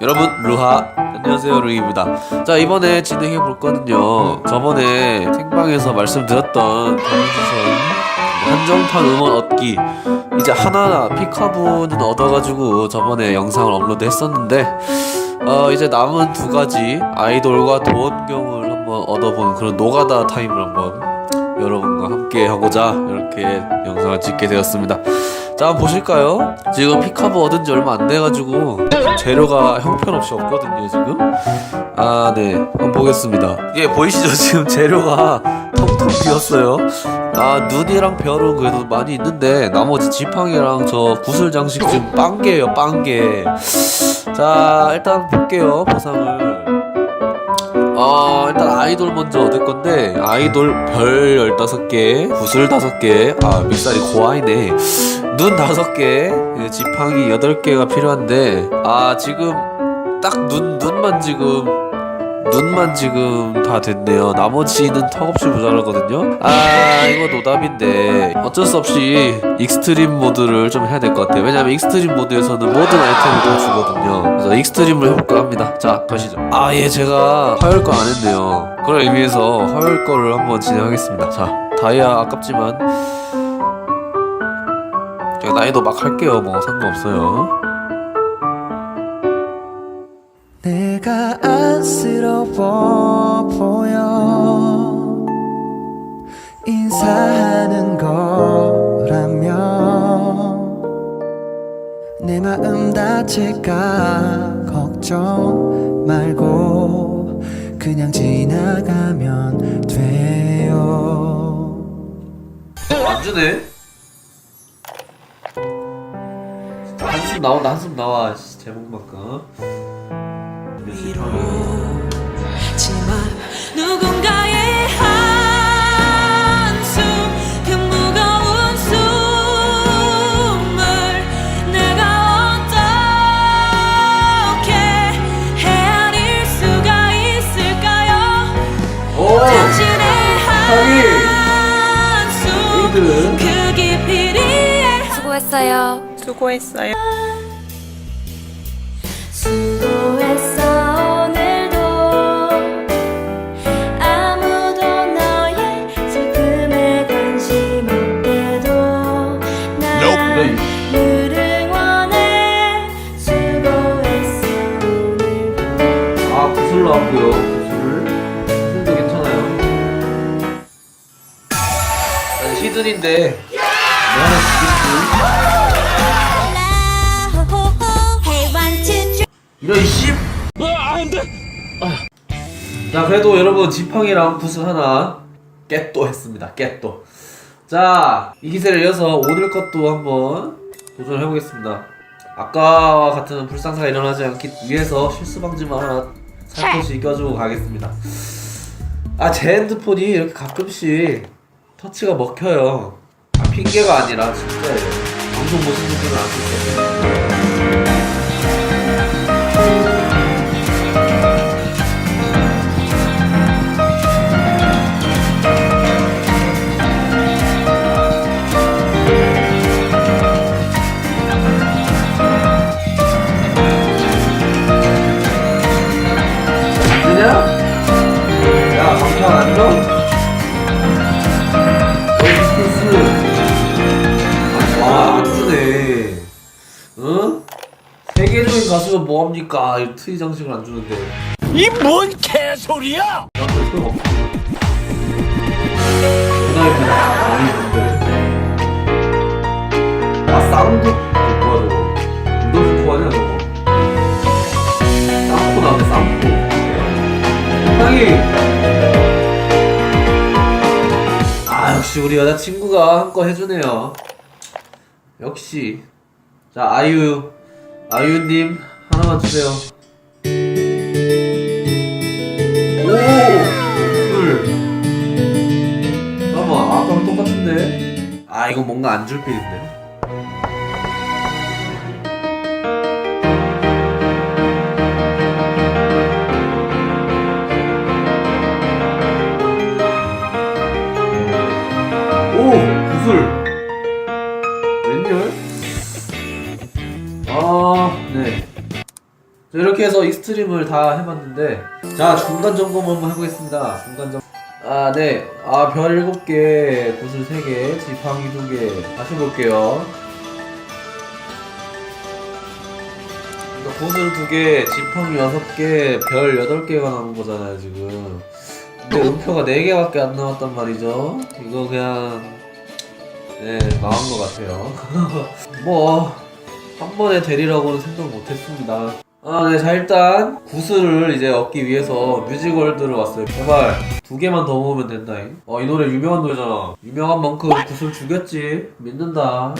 여러분 루하. 안녕하세요 루이입니다. 자 이번에 진행해 볼 거는요. 저번에 생방에서 말씀드렸던 강민선 한정판 음원 얻기. 이제 하나 피카부는 얻어가지고 저번에 영상을 업로드 했었는데 어 이제 남은 두 가지 아이돌과 도원경을 한번 얻어보는 그런 노가다 타임을 한번 여러분과 함께 하고자 이렇게 영상을 찍게 되었습니다. 자, 한번 보실까요? 지금 피카브 얻은 지 얼마 안 돼가지고 재료가 형편없이 없거든요, 지금. 아, 네. 한번 보겠습니다. 이게 보이시죠? 지금 재료가 텅텅 비었어요. 아, 눈이랑 별은 그래도 많이 있는데 나머지 지팡이랑 저 구슬 장식 지금 빵개예요, 빵개. 자, 일단 볼게요, 보상을. 어, 일단 아이돌 먼저 얻을 건데, 아이돌 별 15개, 구슬 5개, 아, 믹살이 고아이네. 눈 5개, 지팡이 8개가 필요한데, 아, 지금 딱 눈, 눈만 지금, 눈만 지금 다 됐네요. 나머지는 턱없이 모자라거든요. 아, 이거 노답인데, 어쩔 수 없이 익스트림 모드를 좀 해야 될 것 같아요. 왜냐면 익스트림 모드에서는 모든 아이템을 다 주거든요. 그래서 익스트림을 해볼까 합니다. 자, 가시죠. 아, 예, 제가 화요일 거 안 했네요. 그걸 의미해서 화요일 거를 한번 진행하겠습니다. 자, 다이아 아깝지만, 제가 나이도 막 할게요. 뭐 상관없어요. 내가 안쓰러워 보여 인사하는 거라면 내 마음 다칠까 걱정 말고 그냥 지나가면 돼요 안 주네. 한숨 나온다 한숨 나와 씨, 제목만큼. 지만 누군가의 한숨 그 무거운 숨을 내가 어떻게 헤아릴 수가 있을까요 오 당신의. 한숨. 그 깊이 리에 수고했어요. 수고했어요. 나왔고요. 구슬. 구슬도 괜찮아요. 아니 시즌인데 뭐 하나 주겠지. 이런 씨. 자 그래도 여러분 지팡이랑 붓을 하나 깨또 했습니다. 깨또. 자 이 기세를 이어서 오늘 것도 한번 도전해 보겠습니다. 아까와 같은 불상사가 일어나지 않기 위해서 실수 방지만 하나 살포시 껴주고 가겠습니다. 아 제 핸드폰이 이렇게 가끔씩 터치가 먹혀요. 아 핑계가 아니라 진짜예요. 방송 보시는 분은 아실 거예요. 이 트위 장식을 안 주는데. 이 뭔 개소리야! 소용 없어. 많이. 아, 사운드? 뭐야, 저거. 무슨 코아냐, 저거. 쌍코 나왔네, 쌍코. 상당히. 아, 역시 우리 여자친구가 한 거 해주네요. 역시. 자, 아유. 아유님, 하나만 주세요. 오! 술. 잠깐만, 아까랑 똑같은데? 아, 이거 뭔가 안 줄 필인데. 오! 구슬! 웬열? 이렇게 해서 익스트림을 다 해봤는데 자 중간 점검 한번 해보겠습니다. 중간 점 아네 아 별 7개 구슬 3개 지팡이 2개. 다시 볼게요. 그러니까 구슬 2개 지팡이 6개 별 8개가 남은 거잖아요 지금. 근데 음표가 4개밖에 안 남았단 말이죠. 이거 그냥 네 망한 것 같아요. 뭐 한 번에 되리라고는 생각 못 했습니다. 아, 네, 자 일단 구슬을 이제 얻기 위해서 뮤직월드를 왔어요. 제발 두 개만 더 모으면 된다잉. 어, 이 노래 유명한 노래잖아. 유명한 만큼 구슬 주겠지. 믿는다.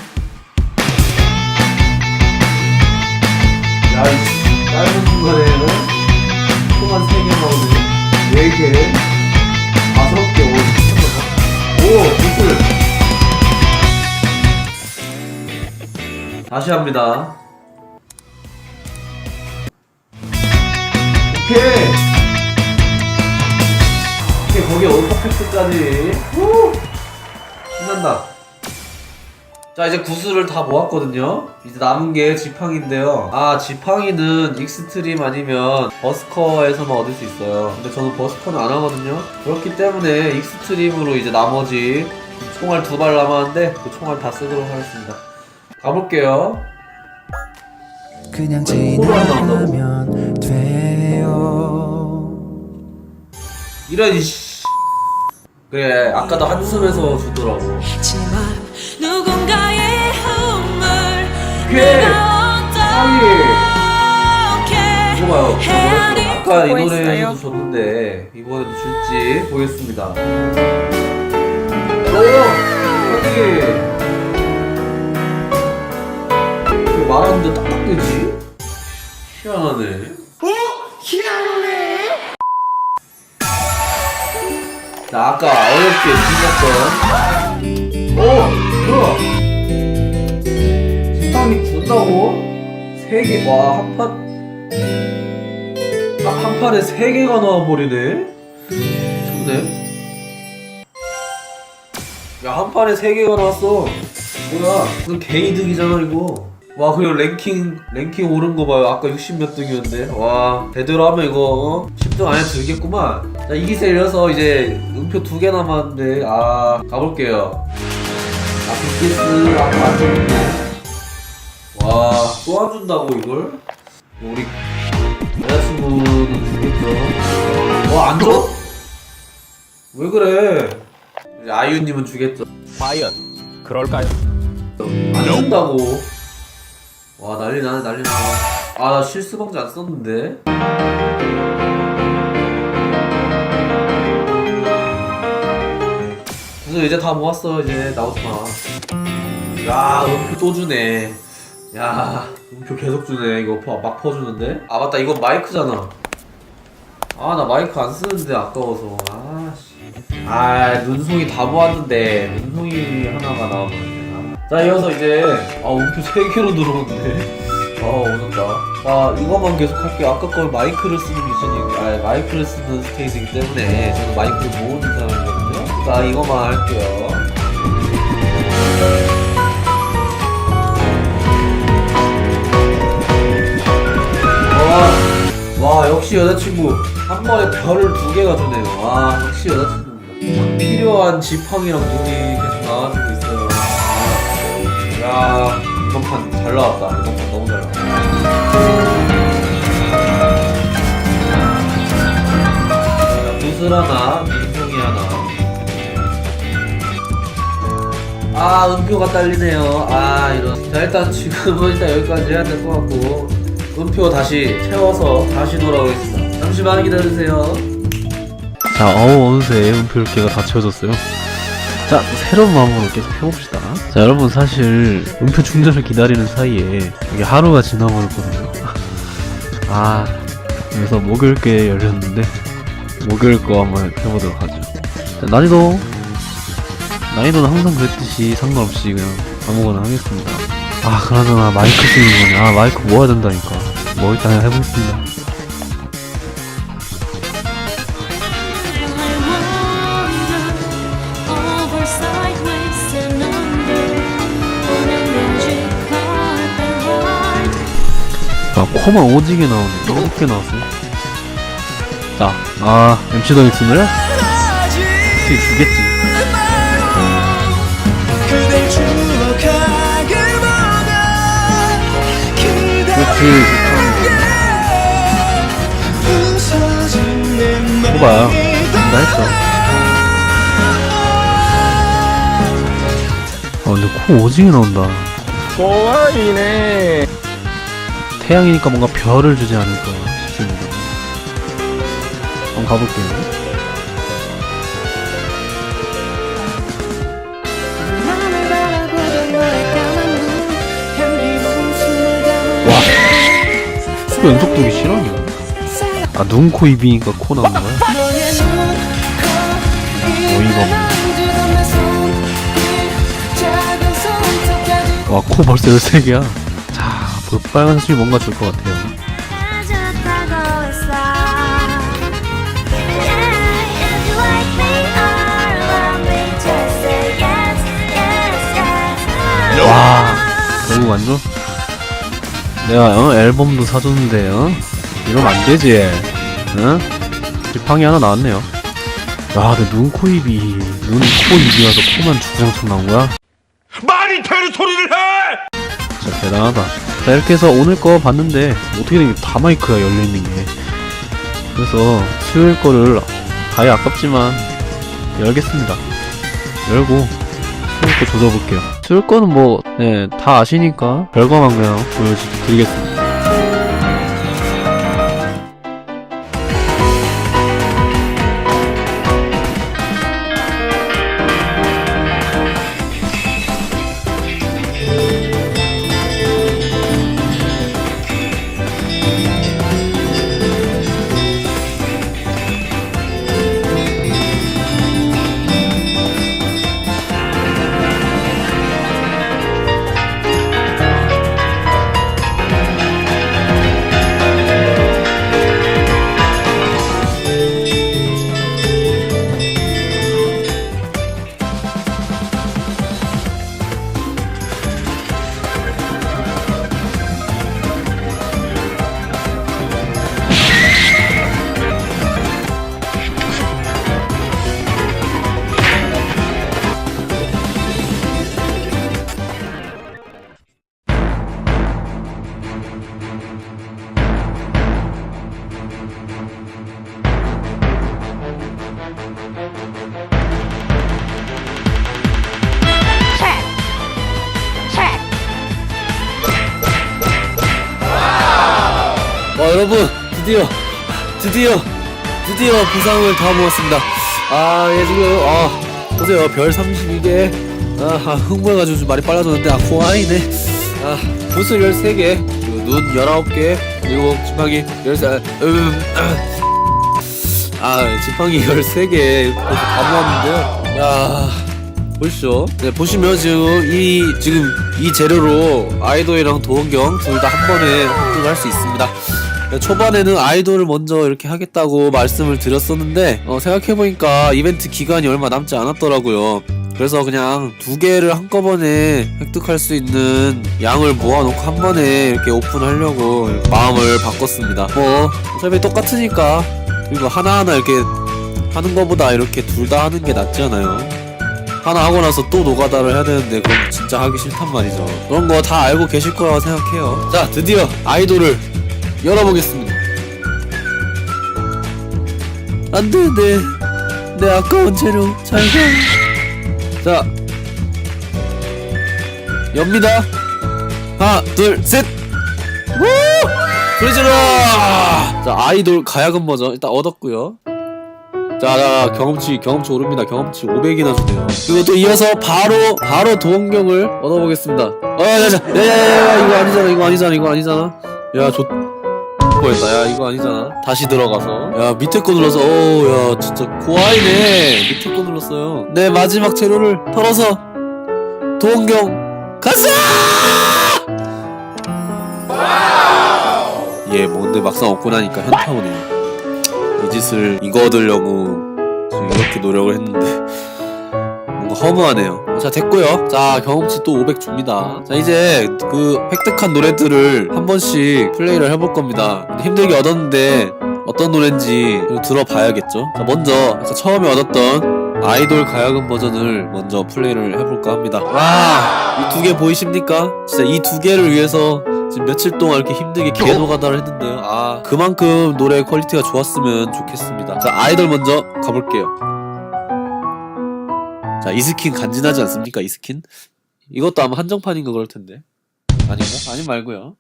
야, 이 짧은 순간에는 총한 세 개 나오네. 네 개, 다섯 개, 오, 잠깐만. 오, 구슬. 다시 합니다. 오케이. 오케이 거기 올퍼펙트까지. 후! 신난다. 자 이제 구슬을 다 모았거든요. 이제 남은 게 지팡이인데요. 아 지팡이는 익스트림 아니면 버스커에서만 얻을 수 있어요. 근데 저는 버스커는 안 하거든요. 그렇기 때문에 익스트림으로 이제 나머지 총알 두 발 남았는데 그 총알 다 쓰도록 하겠습니다. 가볼게요. 그냥? 지나가면 이런 이씨. 그래 아까도 한숨에서 주더라고. 하지만 누군가의 오케이. 내가 어떻게 이거 봐요. 헤아릴 아까 이 노래도 있어요? 줬는데 이번에도 줄지 보겠습니다. 오, 어떻게? 왜 말하는데 딱딱되지? 희한하네. 어? 희한하네. 자 아까 어렵게 죽였던. 오, 뭐야? 지팡이 준다고? 세 개, 와, 한 판. 아, 한 판에 세 개가 나와버리네? 좋네. 야, 한 판에 세 개가 나왔어. 뭐야, 이거 개이득이잖아, 이거. 와, 그리고 랭킹, 랭킹 오른 거 봐요. 아까 60 몇 등이었는데. 와, 제대로 하면 이거, 어? 10등 안에 들겠구만. 자, 이 기세 이어서 이제 음표 두 개 남았는데, 아, 가볼게요. 아, 빅키스, 아, 안 좋네. 와, 또 안 준다고, 이걸? 우리 여자친구는 주겠죠. 와, 안 줘? 왜 그래? 아이유님은 주겠죠. 과연 그럴까요? 안 준다고. 와, 난리 나네, 난리 나. 아, 나 실수 방지 안 썼는데. 그래서 이제 다 모았어, 이제. 나오지 마. 야, 음표 또 주네. 야, 음표 계속 주네. 이거 퍼- 막 퍼주는데? 아, 맞다. 이건 마이크잖아. 아, 나 마이크 안 쓰는데 아까워서. 아, 씨. 아, 눈송이 다 모았는데. 눈송이 하나가 나오면. 아. 자, 이어서 이제. 아, 음표 3개로 들어오는데. 아, 어렵다. 자, 이것만 계속 할게요. 아까 거 마이크를 쓰는 미션이, 아, 마이크를 쓰는 스테이지이기 때문에 저는 마이크를 모으는 사람이거든요. 자, 이것만 할게요. 와, 와 역시 여자친구 한 번에 별을 두 개가 주네요. 와 역시 여자친구입니다. 필요한 지팡이랑 눈이 계속 나와주고 있어요. 야 이번 판 잘 나왔다. 이번 판 너무 잘 나왔다. 자, 구슬 하나, 눈송이 하나. 아 음표가 딸리네요. 아 이런. 자 일단 지금은 일단 여기까지 해야 될 것 같고 음표 다시 채워서 다시 돌아오겠습니다. 잠시만 기다리세요. 자, 어우, 어느새 음표 10개가 다 채워졌어요. 자, 새로운 마음으로 계속 해봅시다. 자, 여러분, 사실, 음표 충전을 기다리는 사이에, 이게 하루가 지나버렸거든요. 아, 그래서 목요일 게 열렸는데, 목요일 거 한번 해보도록 하죠. 자, 난이도, 난이도는 항상 그랬듯이 상관없이 그냥 아무거나 하겠습니다. 아, 그나저나 마이크 쓰는 거네. 아, 마이크 모아야 된다니까. 뭐 일단 해보겠습니다. 야 코만 오지게 나오네. 이렇게 나왔어요 자아 MC 더 닉슨을 어떻게 주겠지. 그렇지. 뽑아요 나 했어. 아 근데 코 오지게 나온다. 좋아이네. 태양이니까 뭔가 별을 주지 않을까 싶습니다 한번 가볼게요 와 연속 두기 실화냐 아 눈, 코, 입이니까 코 나오는 거야? 어이가 없네. 와 코 벌써 13개야 자 볼빨간색이 뭔가 줄 것 같아요 와 결국 안 줘? 내가 어, 앨범도 사줬는데 어? 이러면 안 되지 응? 지팡이 하나 나왔네요 야 근데 눈, 코, 입이 눈, 코, 입이 와서 코만 주장창 나온 거야? 말이 되는 소리를 해! 진짜 대단하다 자 이렇게 해서 오늘 거 봤는데 어떻게 된 게 다 마이크가 열려있는 게. 그래서 수요일 거를 가야 아깝지만 열겠습니다. 열고 수요일 거 조져볼게요. 수요일 거는 뭐 네 다 아시니까 별거만 그냥 보여드리겠습니다 드디어 드디어 부상을 다 모았습니다. 아 예 지금 아 보세요. 별 32개. 아 흥분해가지고 좀 많이 빨라졌는데 아 호아이네. 아 붓을 13개 그리고 눈 19개 그리고 지팡이 13 음, 아 지팡이 13개. 다 모았는데요. 야 보시죠. 네, 보시면 지금 이 지금 이 재료로 아이돌이랑 도원경 둘 다 한 번에 획득할 수 있습니다. 네, 초반에는 아이돌을 먼저 이렇게 하겠다고 말씀을 드렸었는데 어, 생각해보니까 이벤트 기간이 얼마 남지 않았더라고요. 그래서 그냥 두 개를 한꺼번에 획득할 수 있는 양을 모아놓고 한 번에 이렇게 오픈하려고 마음을 바꿨습니다. 뭐 어차피 똑같으니까 그리고 하나하나 이렇게 하는 거보다 이렇게 둘 다 하는 게 낫지 않아요? 하나 하고 나서 또 노가다를 해야 되는데 그건 진짜 하기 싫단 말이죠. 그런 거 다 알고 계실 거라고 생각해요. 자, 드디어 아이돌을 열어보겠습니다. 안 돼, 내, 내 아까운 재료 잘 가. 자, 엽니다. 하나, 둘, 셋. 우! 소리 질러! 자, 아이돌 가야금 버전 일단 얻었고요. 자, 자, 경험치, 경험치 오릅니다. 경험치 500이나 주네요. 그리고 또 이어서 바로, 바로 도원경을 얻어보겠습니다. 어, 야, 자, 야, 야, 야, 야, 이거 아니잖아, 이거 아니잖아, 이거 아니잖아. 야, 좋, 뻔했다. 야, 이거 아니잖아. 다시 들어가서. 야, 밑에 거 눌러서, 어우, 야, 진짜 고아이네. 밑에 거 눌렀어요. 내 마지막 재료를 털어서, 도원경, 가자! 얘 뭔데 막상 얻고 나니까 현타 오네. 이 짓을 이거 얻으려고 지금 이렇게 노력을 했는데 뭔가 허무하네요. 자 됐고요. 자 경험치 또 500 줍니다. 자 이제 그 획득한 노래들을 한 번씩 플레이를 해볼 겁니다. 힘들게 얻었는데 어떤 노래인지 들어봐야겠죠. 자 먼저 아까 처음에 얻었던 아이돌 가야금 버전을 먼저 플레이를 해볼까 합니다. 와 이 두 개 보이십니까? 진짜 이 두 개를 위해서 지금 며칠 동안 이렇게 힘들게 개노가다를 했는데요. 아 그만큼 노래 퀄리티가 좋았으면 좋겠습니다. 자 아이돌 먼저 가볼게요. 자, 이 스킨 간지나지 않습니까? 이 스킨? 이것도 아마 한정판인가 그럴 텐데. 아닌가? 아니 말고요.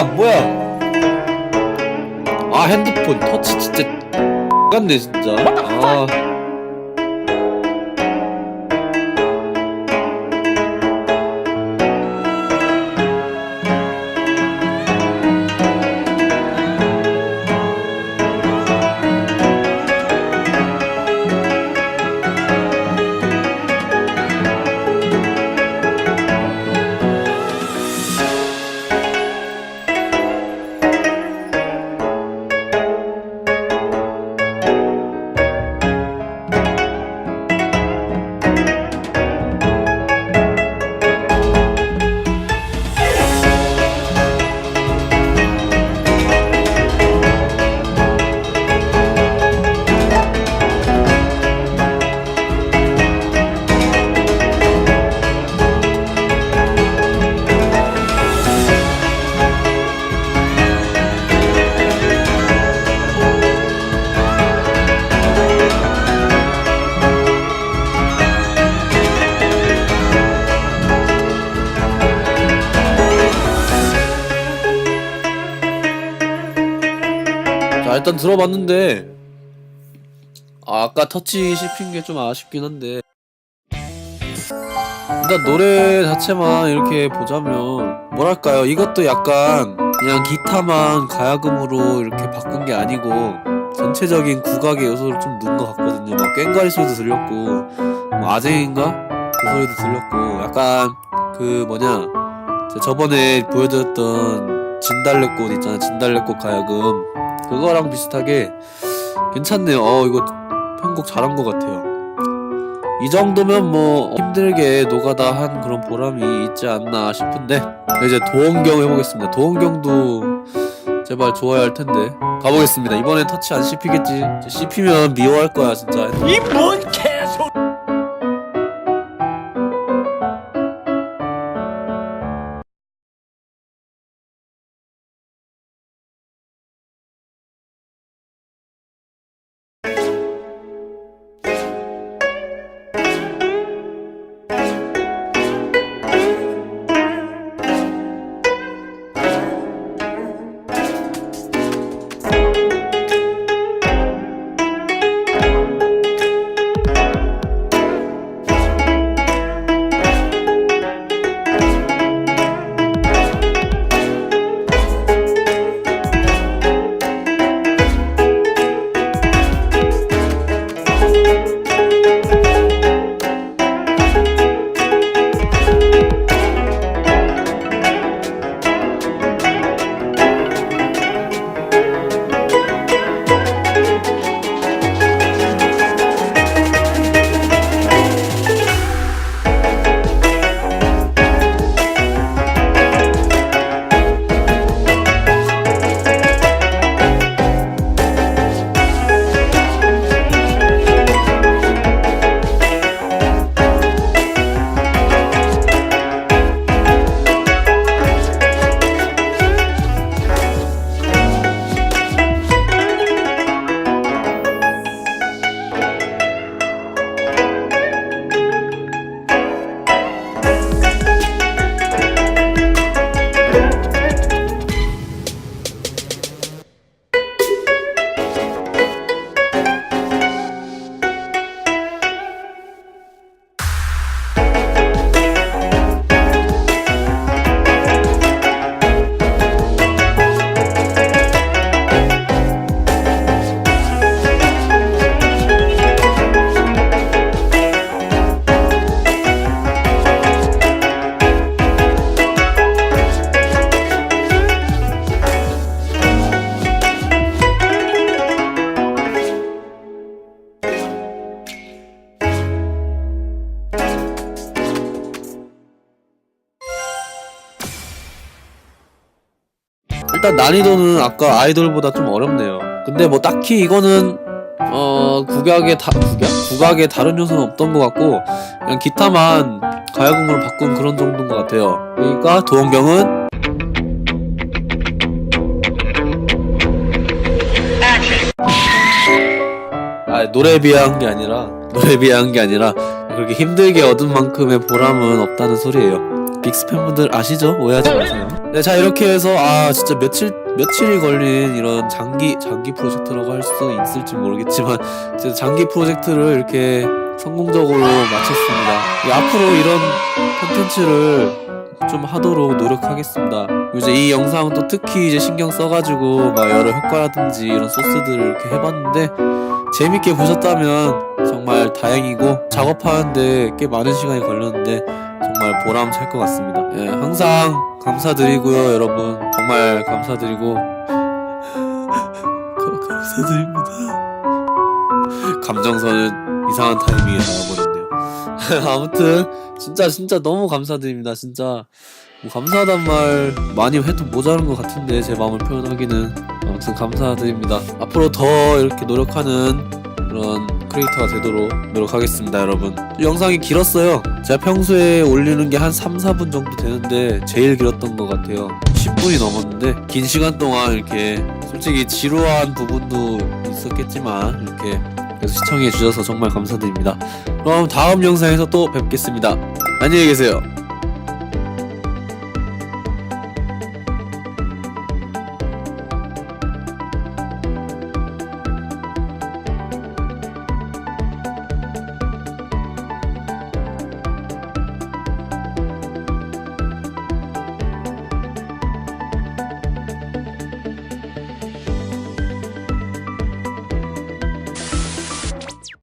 야, 뭐야? 아, 핸드폰 터치 같네 진짜. 아. 일단 들어봤는데 아, 아까 터치 씹힌 게 좀 아쉽긴 한데. 일단 노래 자체만 이렇게 보자면 뭐랄까요? 이것도 약간 그냥 기타만 가야금으로 이렇게 바꾼 게 아니고 전체적인 국악의 요소를 좀 넣은 것 같거든요. 막 꽹과리 소리도 들렸고 뭐 아쟁인가? 그 소리도 들렸고 약간 그 뭐냐 저번에 보여드렸던 진달래꽃 있잖아 진달래꽃 가야금 그거랑 비슷하게 괜찮네요. 어 이거 편곡 잘한 것 같아요. 이 정도면 뭐 힘들게 노가다 한 그런 보람이 있지 않나 싶은데 이제 도원경 해보겠습니다. 도원경도 제발 좋아야 할 텐데 가보겠습니다. 이번엔 터치 안 씹히겠지. 씹히면 미워할 거야 진짜. 이 뭔 개 난이도는 아까 아이돌보다 좀 어렵네요. 근데 뭐 딱히 이거는 어 국악의 다 국악? 국악의 다른 요소는 없던 것 같고 그냥 기타만 가야금으로 바꾼 그런 정도인 것 같아요. 그러니까 도원경은 아 노래에 비한 게 아니라 노래에 비한 게 아니라 그렇게 힘들게 얻은 만큼의 보람은 없다는 소리예요. 빅스 팬분들 아시죠? 오해하지 마세요. 네, 자 이렇게 해서 아 진짜 며칠 며칠이 걸린 이런 장기 장기 프로젝트라고 할 수 있을지 모르겠지만 진짜 장기 프로젝트를 이렇게 성공적으로 마쳤습니다. 이 앞으로 이런 콘텐츠를 좀 하도록 노력하겠습니다. 이제 이 영상은 또 특히 이제 신경 써가지고 막 여러 효과라든지 이런 소스들을 이렇게 해봤는데 재밌게 보셨다면 정말 다행이고 작업하는데 꽤 많은 시간이 걸렸는데 정말 보람 찰 것 같습니다. 예, 항상 감사드리고요, 여러분. 정말 감사드리고 가- 감사드립니다. 감정선은 이상한 타이밍에 나와버렸네요. 아무튼 진짜 진짜 너무 감사드립니다. 진짜 뭐 감사하단 말 많이 해도 모자란 것 같은데 제 마음을 표현하기는 아무튼 감사드립니다. 앞으로 더 이렇게 노력하는 그런 크리에이터가 되도록 노력하겠습니다, 여러분. 영상이 길었어요. 제가 평소에 올리는 게 한 3, 4분 정도 되는데 제일 길었던 것 같아요. 10분이 넘었는데 긴 시간 동안 이렇게 솔직히 지루한 부분도 있었겠지만 이렇게 계속 시청해 주셔서 정말 감사드립니다. 그럼 다음 영상에서 또 뵙겠습니다. 안녕히 계세요.